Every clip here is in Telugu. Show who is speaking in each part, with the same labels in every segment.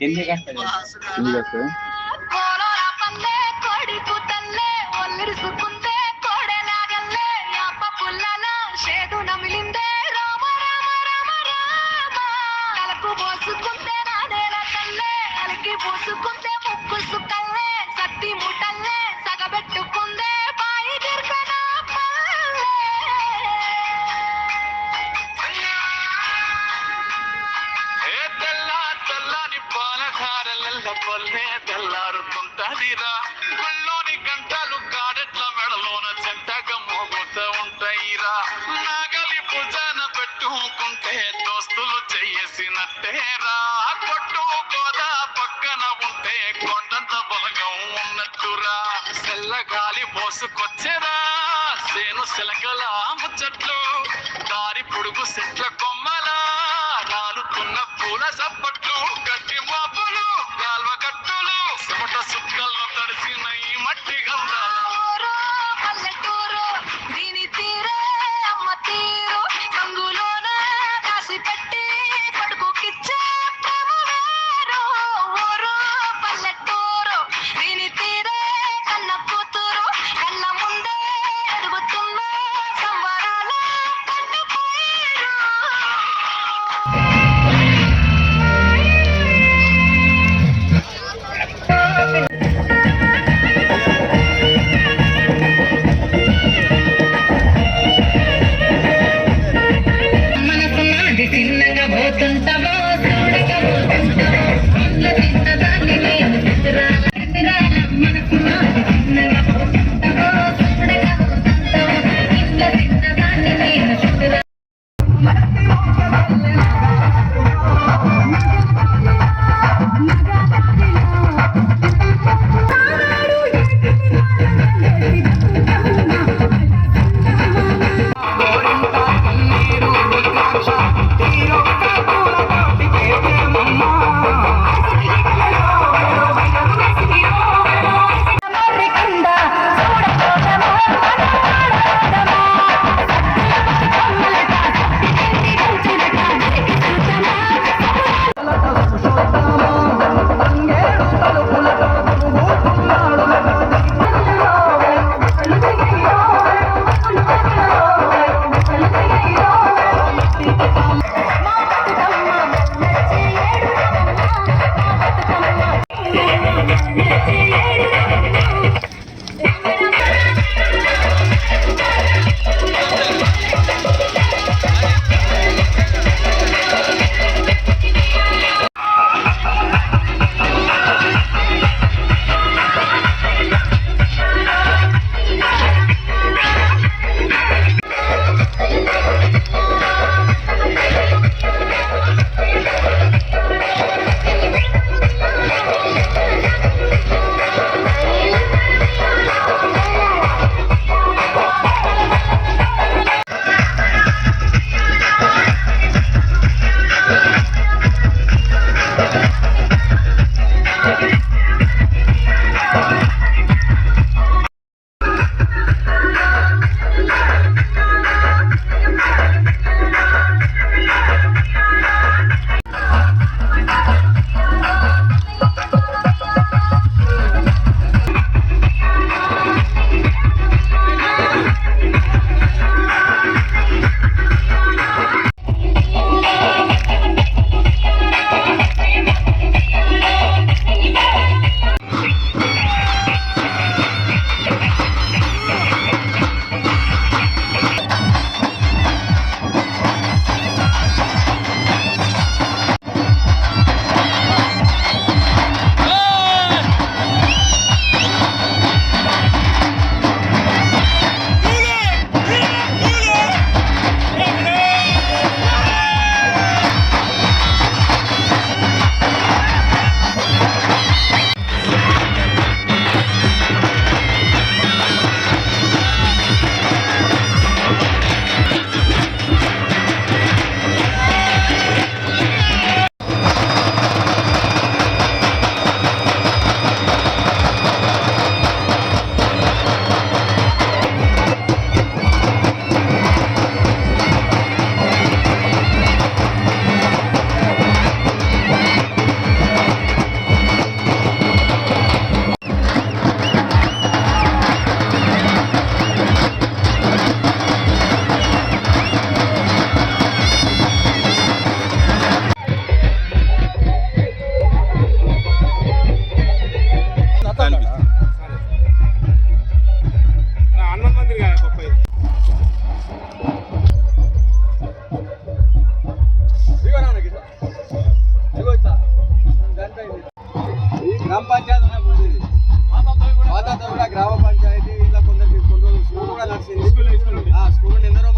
Speaker 1: ఎన్ని కష్టం ఎన్ని కష్టం చూస్తేనే తెల్లారుతుంటాదిరా. గుళ్ళోని గంటలు కాడెట్ల మెడలోన చెంటగా మోగుతూ ఉంటాయిరా. నాగలి భుజాన పెట్టుకుంటే దోస్తులు చేసినట్టేరా కొట్టు గోదా పక్కన ఉంటే కొండంత బలగం ఉన్నట్టురా. సెల్లగాలి మోసుకొచ్చేరా సేను శిలకల చెట్లు దారి పొడుగు సెట్ల
Speaker 2: Yeah. స్కూల్ ఎందరో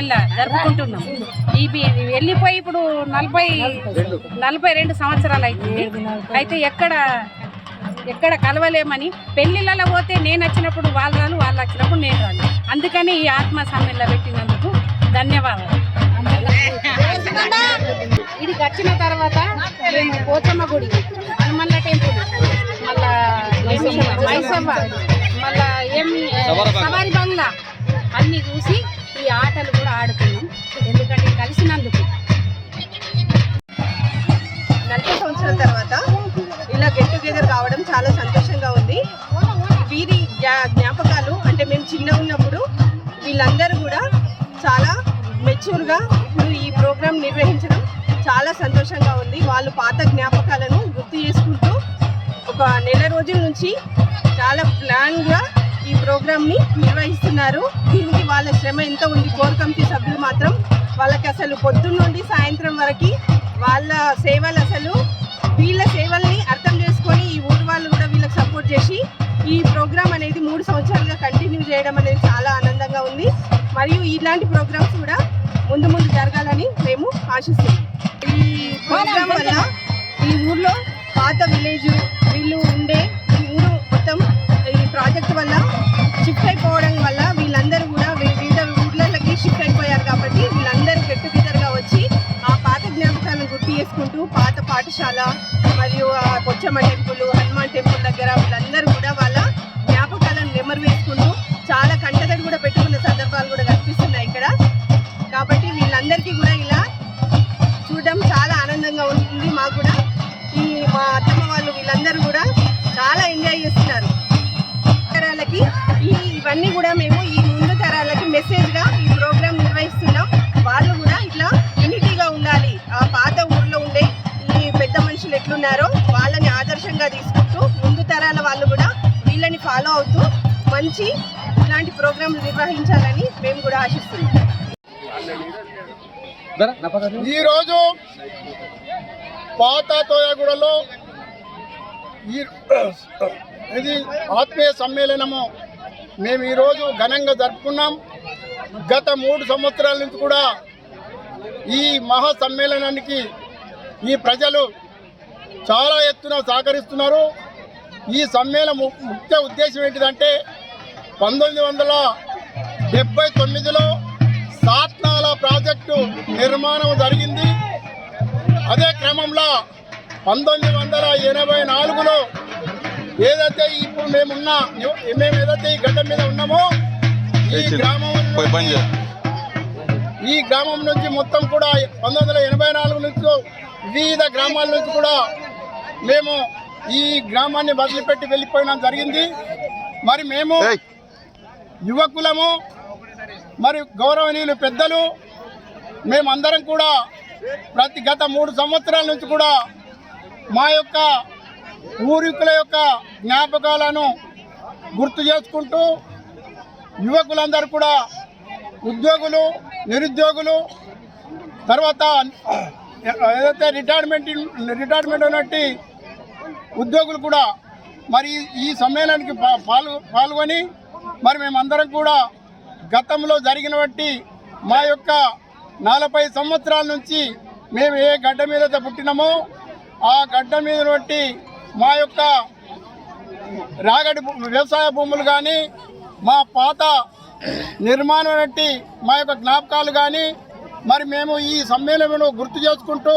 Speaker 2: సమ్మెల్ల జరుపుకుంటున్నాం. ఇవి ఇది వెళ్ళిపోయి ఇప్పుడు నలభై నలభై రెండు సంవత్సరాలు అవుతుంది అయితే ఎక్కడ ఎక్కడ కలవలేమని పెళ్ళిళ్ళలో పోతే నేను వచ్చినప్పుడు వాళ్ళు రాను వాళ్ళు వచ్చినప్పుడు నేను రాను. అందుకని ఈ ఆత్మ సమ్మెల్ల పెట్టినందుకు ధన్యవాదాలు. ఇడికి వచ్చిన తర్వాత మేము పోచమ్మ గుడి హనుమల్ల టెంపుల్ మళ్ళా మైసవ్వ మళ్ళా ఏమి సవారి బంగ్లా అన్ని చూసి ఈ ఆటలు కూడా ఆడుతున్నాం ఎందుకంటే కలిసినందుకు.
Speaker 3: నలభై సంవత్సరాల తర్వాత ఇలా గెట్ టుగెదర్ కావడం చాలా సంతోషంగా ఉంది. వీరి జ్ఞాపకాలు అంటే మేము చిన్న ఉన్నప్పుడు వీళ్ళందరూ కూడా చాలా మెచ్యూర్గా ఇప్పుడు ఈ ప్రోగ్రాం నిర్వహించడం చాలా సంతోషంగా ఉంది. వాళ్ళు పాత జ్ఞాపకాలను గుర్తు చేసుకుంటూ ఒక నెల రోజుల నుంచి చాలా ప్లాన్గా ఈ ప్రోగ్రామ్ని నిర్వహిస్తున్నారు. దీనికి వాళ్ళ శ్రమ ఎంత ఉంది? కోర్ కమిటీ సభ్యులు మాత్రం వాళ్ళకి అసలు పొద్దున్న నుండి సాయంత్రం వరకు వాళ్ళ సేవలు అసలు వీళ్ళ సేవల్ని అర్థం చేసుకొని ఈ ఊరు వాళ్ళు కూడా వీళ్ళకి సపోర్ట్ చేసి ఈ ప్రోగ్రామ్ అనేది మూడు సంవత్సరాలుగా కంటిన్యూ చేయడం అనేది చాలా ఆనందంగా ఉంది. మరియు ఇలాంటి ప్రోగ్రామ్స్ కూడా ముందు ముందు జరగాలని మేము ఆశిస్తున్నాం. ఈ ప్రోగ్రామ్ వల్ల ఈ ఊర్లో పాత విలేజ్ వీళ్ళు ఉండే పాఠశాల మరియు కొచ్చమ్మ టెంపుల్ హనుమాన్ టెంపుల్ దగ్గర వీళ్ళందరూ కూడా వాళ్ళ జ్ఞాపకాలను నెమరు వేసుకుంటూ చాలా కంటతడి కూడా పెట్టుకున్న సందర్భాలు కూడా కనిపిస్తున్నాయి ఇక్కడ. కాబట్టి వీళ్ళందరికీ కూడా ఇలా చూడడం చాలా ఆనందంగా ఉంటుంది మాకు కూడా ఈ మా అత్తమ్మ వాళ్ళు వీళ్ళందరూ కూడా చాలా ఎంజాయ్ చేస్తున్నారు. ఈ ఇవన్నీ కూడా మేము ఈ ఎట్లున్నారో వాళ్ళని ఆదర్శంగా తీసుకుంటూ ముందు తరాల వాళ్ళు కూడా వీళ్ళని ఫాలో అవుతూ మంచి ఇలాంటి ప్రోగ్రాంలు నిర్వహించాలని మేము కూడా ఆశిస్తున్నాం.
Speaker 4: ఈరోజు పాత తోయగూడలో ఈ ఇది ఆత్మీయ సమ్మేళనము. మేము ఈరోజు ఘనంగా జరుపుకున్నాం. గత మూడు సంవత్సరాల నుంచి కూడా ఈ మహా సమ్మేళనానికి ఈ ప్రజలు చాలా ఎత్తున సహకరిస్తున్నారు. ఈ సమ్మేళన ముఖ్య ఉద్దేశం ఏంటిదంటే పంతొమ్మిది వందల డెబ్బై తొమ్మిదిలో సాత్నాల ప్రాజెక్టు నిర్మాణం జరిగింది. అదే క్రమంలో పంతొమ్మిది వందల ఎనభై నాలుగులో ఏదైతే ఇప్పుడు మేమున్న మేము ఏదైతే ఈ గడ్డ మీద ఉన్నామో ఈ గ్రామం నుంచి- ఈ గ్రామం నుంచి మొత్తం కూడా పంతొమ్మిది వందల ఎనభై నాలుగు నుంచి వివిధ గ్రామాల నుంచి కూడా మేము ఈ గ్రామాన్ని వదిలిపెట్టి వెళ్ళిపోయినా జరిగింది. మరి మేము యువకులము మరి గౌరవనీయులు పెద్దలు మేమందరం కూడా ప్రతి గత మూడు సంవత్సరాల నుంచి కూడా మా యొక్క పూర్వీకుల యొక్క జ్ఞాపకాలను గుర్తు చేసుకుంటూ యువకులందరూ కూడా ఉద్యోగులు నిరుద్యోగులు తర్వాత ఏదైతే రిటైర్మెంట్ రిటైర్మెంట్ ఉన్నట్టు ఉద్యోగులు కూడా మరి ఈ సమ్మేళనానికి పాల్గొ పాల్గొని మరి మేమందరం కూడా గతంలో జరిగినటువంటి మా యొక్క నలభై సంవత్సరాల నుంచి మేము ఏ గడ్డ మీద పుట్టినామో ఆ గడ్డ మీద బట్టి మా యొక్క రాగడి వ్యవసాయ భూములు కానీ మా పాత నిర్మాణం బట్టి మా యొక్క జ్ఞాపకాలు కానీ మరి మేము ఈ సమ్మేళనను గుర్తు చేసుకుంటూ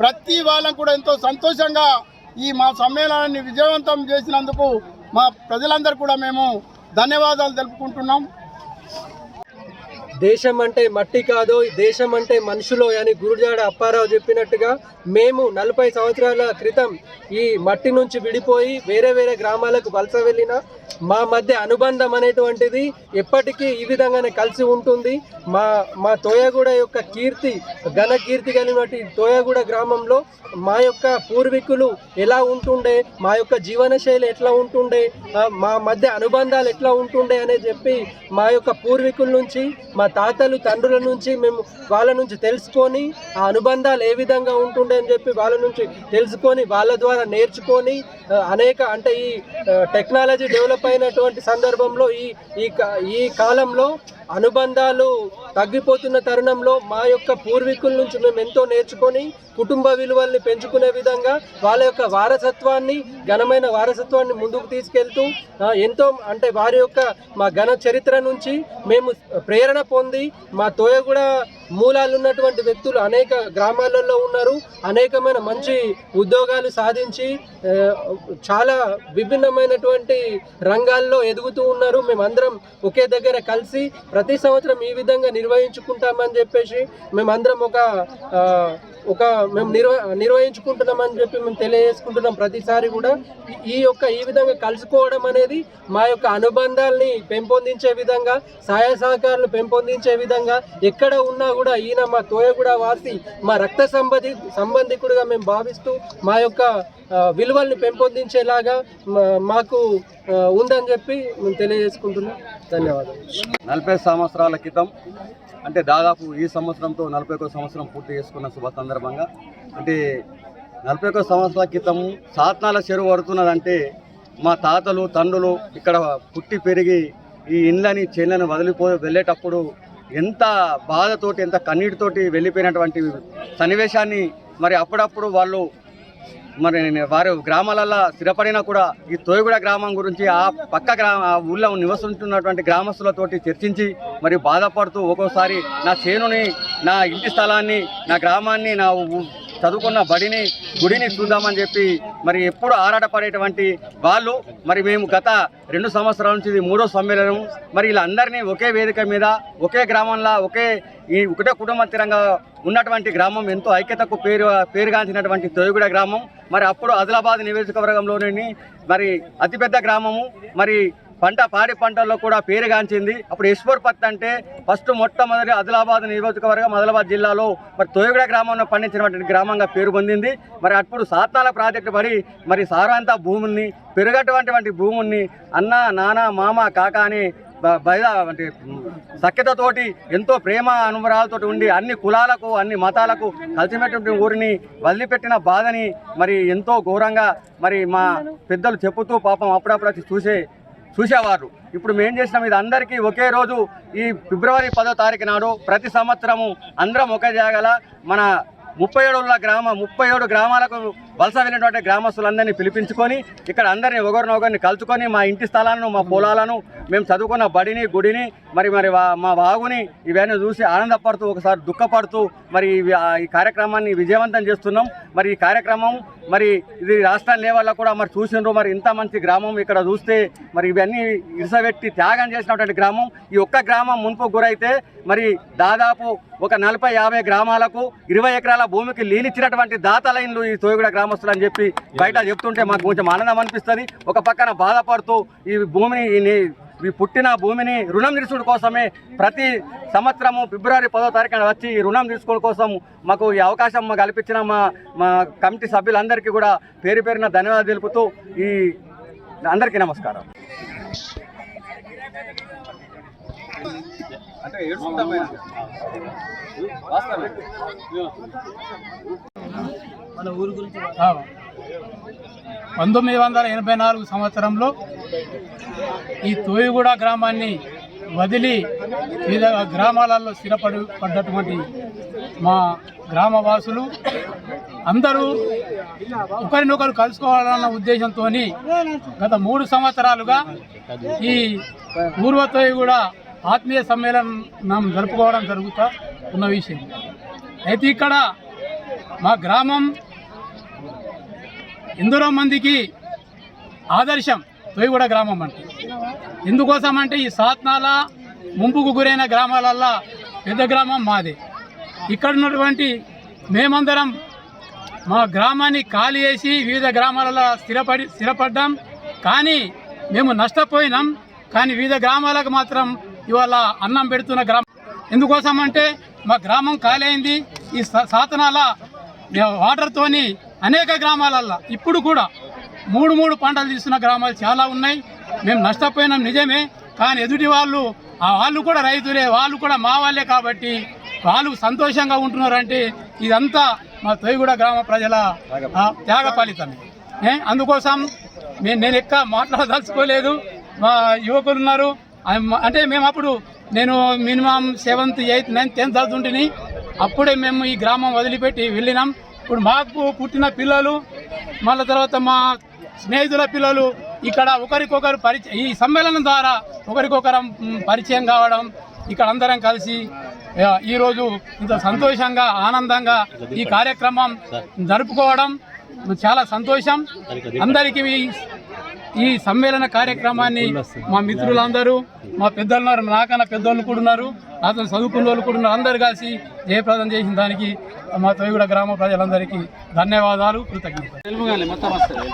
Speaker 4: ప్రతి వాళ్ళం కూడా ఎంతో సంతోషంగా ఈ మా సమ్మేళనాన్ని విజయవంతం చేసినందుకు మా ప్రజలందరూ కూడా మేము ధన్యవాదాలు తెలుపుకుంటున్నాం.
Speaker 5: దేశం అంటే మట్టి కాదు దేశం అంటే మనుషులో అని గురుజాడ అప్పారావు చెప్పినట్టుగా మేము నలభై సంవత్సరాల క్రితం ఈ మట్టి నుంచి విడిపోయి వేరే వేరే గ్రామాలకు వలస వెళ్ళిన మా మధ్య అనుబంధం అనేటువంటిది ఎప్పటికీ ఈ విధంగానే కలిసి ఉంటుంది. మా మా తోయగూడ యొక్క కీర్తి ఘన కీర్తి కలిగినటువంటి తోయగూడ గ్రామంలో మా యొక్క పూర్వీకులు ఎలా ఉంటుండే మా యొక్క జీవన శైలి ఎట్లా ఉంటుండే మా మధ్య అనుబంధాలు ఎట్లా ఉంటుండే అనే చెప్పి మా యొక్క పూర్వీకుల నుంచి మా తాతలు తండ్రుల నుంచి మేము వాళ్ళ నుంచి తెలుసుకొని ఆ అనుబంధాలు ఏ విధంగా ఉంటుండే అని చెప్పి వాళ్ళ నుంచి తెలుసుకొని వాళ్ళ ద్వారా నేర్చుకొని అనేక అంటే ఈ టెక్నాలజీ డెవలప్ అయినటువంటి సందర్భంలో ఈ ఈ ఈ కాలంలో అనుబంధాలు తగ్గిపోతున్న తరుణంలో మా యొక్క పూర్వీకుల నుంచి మేము ఎంతో నేర్చుకొని కుటుంబ విలువల్ని పెంచుకునే విధంగా వాళ్ళ యొక్క వారసత్వాన్ని ఘనమైన వారసత్వాన్ని ముందుకు తీసుకెళ్తూ ఎంతో అంటే వారి యొక్క మా ఘన చరిత్ర నుంచి మేము ప్రేరణ పొంది మా తోయగూడ మూలాలు ఉన్నటువంటి వ్యక్తులు అనేక గ్రామాలలో ఉన్నారు. అనేకమైన మంచి ఉద్యోగాలు సాధించి చాలా విభిన్నమైనటువంటి రంగాల్లో ఎదుగుతూ ఉన్నారు. మేమందరం ఒకే దగ్గర కలిసి ప్రతి సంవత్సరం ఈ విధంగా నిర్వహించుకుంటామని చెప్పేసి మేమందరం ఒక ఒక మేము నిర్వ నిర్వహించుకుంటున్నామని చెప్పి మేము తెలియజేసుకుంటున్నాం ప్రతిసారి కూడా. ఈ- యొక్క ఈ విధంగా కలుసుకోవడం అనేది మా యొక్క అనుబంధాల్ని పెంపొందించే విధంగా సహాయ సహకారాలు పెంపొందించే విధంగా ఎక్కడ ఉన్నా కూడా ఈయన మా తోయగూడ వాసి మా రక్త సంబంధి సంబంధికుడిగా మేము భావిస్తూ మా యొక్క విలువల్ని పెంపొందించేలాగా మాకు ఉందని చెప్పి మేము తెలియజేసుకుంటున్నాం. ధన్యవాదాలు.
Speaker 6: నలభై సంవత్సరాల క్రితం అంటే దాదాపు ఈ సంవత్సరంతో నలభై ఒక సంవత్సరం పూర్తి చేసుకున్న శుభ సందర్భంగా. అంటే నలభై ఒక సంవత్సరాల క్రితం సాత్నాల చెరువు పడుతున్నదంటే మా తాతలు తండ్రులు ఇక్కడ పుట్టి పెరిగి ఈ ఇండ్లని చేళ్ళని వదిలిపో వెళ్ళేటప్పుడు ఎంత బాధతోటి ఎంత కన్నీటితోటి వెళ్ళిపోయినటువంటి సన్నివేశాన్ని మరి అప్పుడప్పుడు వాళ్ళు మరి వారు గ్రామాలలో స్థిరపడినా కూడా ఈ తోయగూడ గ్రామం గురించి ఆ పక్క గ్రామ ఆ ఊళ్ళో నివసిస్తున్నటువంటి గ్రామస్తులతోటి చర్చించి మరి బాధపడుతూ ఒక్కోసారి నా చేనుని నా ఇంటి స్థలాన్ని నా గ్రామాన్ని నా చదువుకున్న బడిని గుడిని చూద్దామని చెప్పి మరి ఎప్పుడు ఆరాటపడేటువంటి వాళ్ళు మరి మేము గత రెండు సంవత్సరాల నుంచి ఇది మూడో సమ్మేళనం. మరి వీళ్ళందరినీ ఒకే వేదిక మీద ఒకే గ్రామంలో ఒకే ఈ ఒకటే కుటుంబ తీరంగా ఉన్నటువంటి గ్రామం ఎంతో ఐక్యతకు పేరు పేరుగాంచినటువంటి తొయగూడ గ్రామం. మరి అప్పుడు ఆదిలాబాద్ నియోజకవర్గంలోని మరి అతిపెద్ద గ్రామము. మరి పంట పాడి పంటల్లో కూడా పేరుగాంచింది. అప్పుడు యశ్వర్ పత్తి అంటే ఫస్ట్ మొట్టమొదటి ఆదిలాబాద్ నియోజకవర్గం ఆదిలాబాద్ జిల్లాలో మరి తోయగూడ గ్రామంలో పండించినటువంటి గ్రామంగా పేరు పొందింది. మరి అప్పుడు సాత్నాల ప్రాజెక్టు పడి మరి సారాంత భూముల్ని పెరగటువంటి భూముల్ని అన్న నాన్న మామ కాక అని బయట అంటే సఖ్యతతోటి ఎంతో ప్రేమ అనుభవాలతోటి ఉండి అన్ని కులాలకు అన్ని మతాలకు కలిసిమెటువంటి ఊరిని వదిలిపెట్టిన బాధని మరి ఎంతో ఘోరంగా మరి మా పెద్దలు చెప్పుతూ పాపం అప్పుడప్పుడు చూసే చూసేవారు. ఇప్పుడు మేం చేసినాం ఇది అందరికీ ఒకే రోజు ఈ ఫిబ్రవరి పదో తారీఖు నాడు ప్రతి సంవత్సరము అందరం ఒకే జాగల మన ముప్పై ఏడు గ్రామ ముప్పై ఏడు గ్రామాలకు వలస వెళ్ళినటువంటి గ్రామస్తులందరినీ పిలిపించుకొని ఇక్కడ అందరినీ ఒకరినొకరిని కలుసుకొని మా ఇంటి స్థలాలను మా పొలాలను మేము చదువుకున్న బడిని గుడిని మరి మరి వా- మా వాగుని ఇవన్నీ చూసి ఆనందపడుతూ ఒకసారి దుఃఖపడుతూ మరి ఇవి- ఈ కార్యక్రమాన్ని విజయవంతం చేస్తున్నాం. మరి ఈ కార్యక్రమం మరి ఇది రాష్ట్ర లెవెల్లో కూడా మరి చూసిండ్రు. మరి ఇంత మంచి గ్రామం ఇక్కడ చూస్తే మరి ఇవన్నీ ఇరసబెట్టి త్యాగం చేసినటువంటి గ్రామం. ఈ ఒక్క గ్రామం మున్పు గురైతే మరి దాదాపు ఒక నలభై యాభై గ్రామాలకు ఇరవై ఎకరాల భూమికి లీనిచ్చినటువంటి దాతలైన్లు ఈ తోయగూడ గ్రామస్తులు అని చెప్పి బయట చెప్తుంటే మాకు కొంచెం ఆనందం అనిపిస్తుంది. ఒక పక్కన బాధపడుతూ ఈ భూమిని ఈ పుట్టిన భూమిని రుణం తీర్చుకోవడం కోసమే ప్రతి సంవత్సరము ఫిబ్రవరి పదో తారీఖున వచ్చి ఈ రుణం తీసుకోవడం కోసం మాకు ఈ అవకాశం మాకు కల్పించిన మా మా కమిటీ సభ్యులందరికీ కూడా పేరు పేరున ధన్యవాదాలు తెలుపుతూ ఈ అందరికీ నమస్కారం. అంటే.
Speaker 7: పంతొమ్మిది వందల ఎనభై నాలుగు సంవత్సరంలో ఈ తోయిగూడ గ్రామాన్ని వదిలి వివిధ గ్రామాలలో స్థిరపడి పడ్డటువంటి మా గ్రామవాసులు అందరూ ఒకరినొకరు కలుసుకోవాలన్న ఉద్దేశంతో గత మూడు సంవత్సరాలుగా ఈ పూర్వతో కూడా ఆత్మీయ సమ్మేళనం జరుపుకోవడం జరుగుతూ ఉన్న విషయం. అయితే ఇక్కడ మా గ్రామం ఎందరో మందికి ఆదర్శం తొయ్యగూడ గ్రామం అంటే. ఎందుకోసం అంటే ఈ సాత్నాల ముంపుకు గురైన గ్రామాలల్లా పెద్ద గ్రామం మాదే. ఇక్కడ ఉన్నటువంటి మేమందరం మా గ్రామాన్ని ఖాళీ చేసి వివిధ గ్రామాలలో స్థిరపడి స్థిరపడ్డాం. కానీ మేము నష్టపోయినాం. కానీ వివిధ గ్రామాలకు మాత్రం ఇవాళ అన్నం పెడుతున్న గ్రామం. ఎందుకోసం అంటే మా గ్రామం ఖాళీ అయింది ఈ సా- సాతనాల వాటర్తోని అనేక గ్రామాలల్లో. ఇప్పుడు కూడా మూడు మూడు పంటలు తీస్తున్న గ్రామాలు చాలా ఉన్నాయి. మేము నష్టపోయినాం నిజమే. కానీ ఎదుటి వాళ్ళు ఆ వాళ్ళు కూడా రైతులే వాళ్ళు కూడా మా వాళ్ళే కాబట్టి వాళ్ళు సంతోషంగా ఉంటున్నారంటే ఇదంతా మా తొయ్యగూడ గ్రామ ప్రజల త్యాగ ఫలితమే అందుకోసం నేను నేను ఎక్క మాట్లాడదలుచుకోలేదు. మా యువకులు ఉన్నారు అంటే మేము అప్పుడు నేను minimum seventh eighth ninth tenth చదువుతుంటిని. అప్పుడే మేము ఈ గ్రామం వదిలిపెట్టి వెళ్ళినాం. ఇప్పుడు మాకు పుట్టిన పిల్లలు మళ్ళీ తర్వాత మా స్నేహితుల పిల్లలు ఇక్కడ ఒకరికొకరు పరిచయం ఈ సమ్మేళనం ద్వారా ఒకరికొకరం పరిచయం కావడం ఇక్కడ అందరం కలిసి ఈరోజు ఇంత సంతోషంగా ఆనందంగా ఈ కార్యక్రమం జరుపుకోవడం చాలా సంతోషం. అందరికీ ఈ సమ్మేళన కార్యక్రమాన్ని మా మిత్రులందరూ మా పెద్దలున్నారు నాకన్నా పెద్దోళ్ళు కూడా ఉన్నారు అతను చదువుకున్న వాళ్ళు కూడా ఉన్నారు. అందరు కలిసి జయప్రదం చేసిన దానికి మా తొయగూడ గ్రామ ప్రజలందరికీ ధన్యవాదాలు కృతజ్ఞత మొత్తం వస్తుంది.